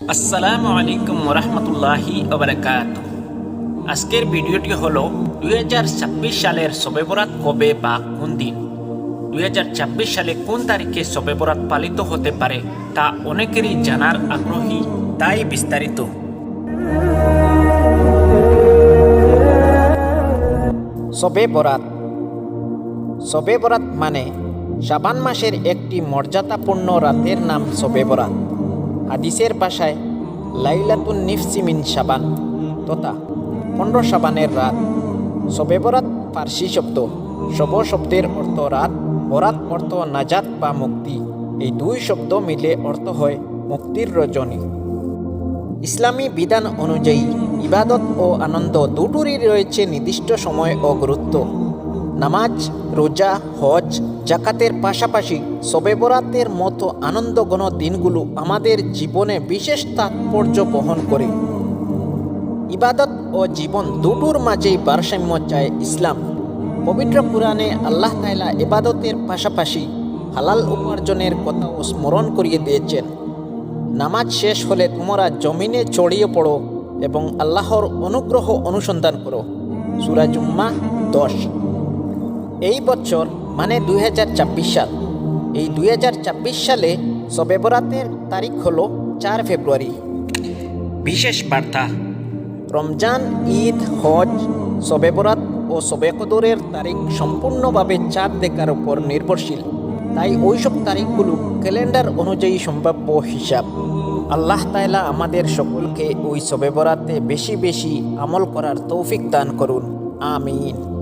আসসালামু আলাইকুম রহমতুল্লাহি ওবরাকাত। আজকের ভিডিওটি হলো দুই হাজার ছাব্বিশ সালের শবে বরাত কবে বা কোন দিন? দুই হাজার ছাব্বিশ সালে কোন তারিখে শবে বরাত পালিত হতে পারে তা অনেকেরই জানার আগ্রহী, তাই বিস্তারিত। শবে বরাত শবে বরাত মানে শাবান মাসের একটি মর্যাদাপূর্ণ রাতের নাম শবে বরাত হাদিসের ভাষায়, লাইলাতুন নিফসিমিন সাবান তথা পনেরো সাবানের রাত। শবে বরাত ফার্সি শব্দ শব শব্দের অর্থ রাত, বরাত অর্থ নাজাত বা মুক্তি। এই দুই শব্দ মিলে অর্থ হয় মুক্তির রজনী। ইসলামী বিধান অনুযায়ী ইবাদত ও আনন্দ দুটোরই রয়েছে নির্দিষ্ট সময় ও গুরুত্ব। নামাজ, রোজা, হজ জাকাতের পাশাপাশি শবে বরাতের মতো আনন্দঘন দিনগুলো আমাদের জীবনে বিশেষ তাৎপর্য বহন করে। ইবাদত ও জীবন দুটোর মাঝেই ভারসাম্য চায় ইসলাম। পবিত্র পুরাণে আল্লাহ তাইলা ইবাদতের পাশাপাশি হালাল উপার্জনের কথাও স্মরণ করিয়ে দিয়েছেন। নামাজ শেষ হলে তোমরা জমিনে চড়িয়ে পড়ো এবং আল্লাহর অনুগ্রহ অনুসন্ধান করো। সুরাজুম্মা দশ। এই বছর মানে দুই সাল। এই দুই সালে শবে বরাতের তারিখ হলো চার ফেব্রুয়ারি। বিশেষ বার্তা, রমজান, ঈদ, হজ শবে বরাত ও শবে কদরের তারিখ সম্পূর্ণভাবে চাঁদ দেখার উপর নির্ভরশীল। তাই ওইসব তারিখগুলো ক্যালেন্ডার অনুযায়ী সম্ভাব্য হিসাব। আল্লাহ তাইলা আমাদের সকলকে ওই শবে বরাতে বেশি বেশি আমল করার তৌফিক দান করুন। আমিন।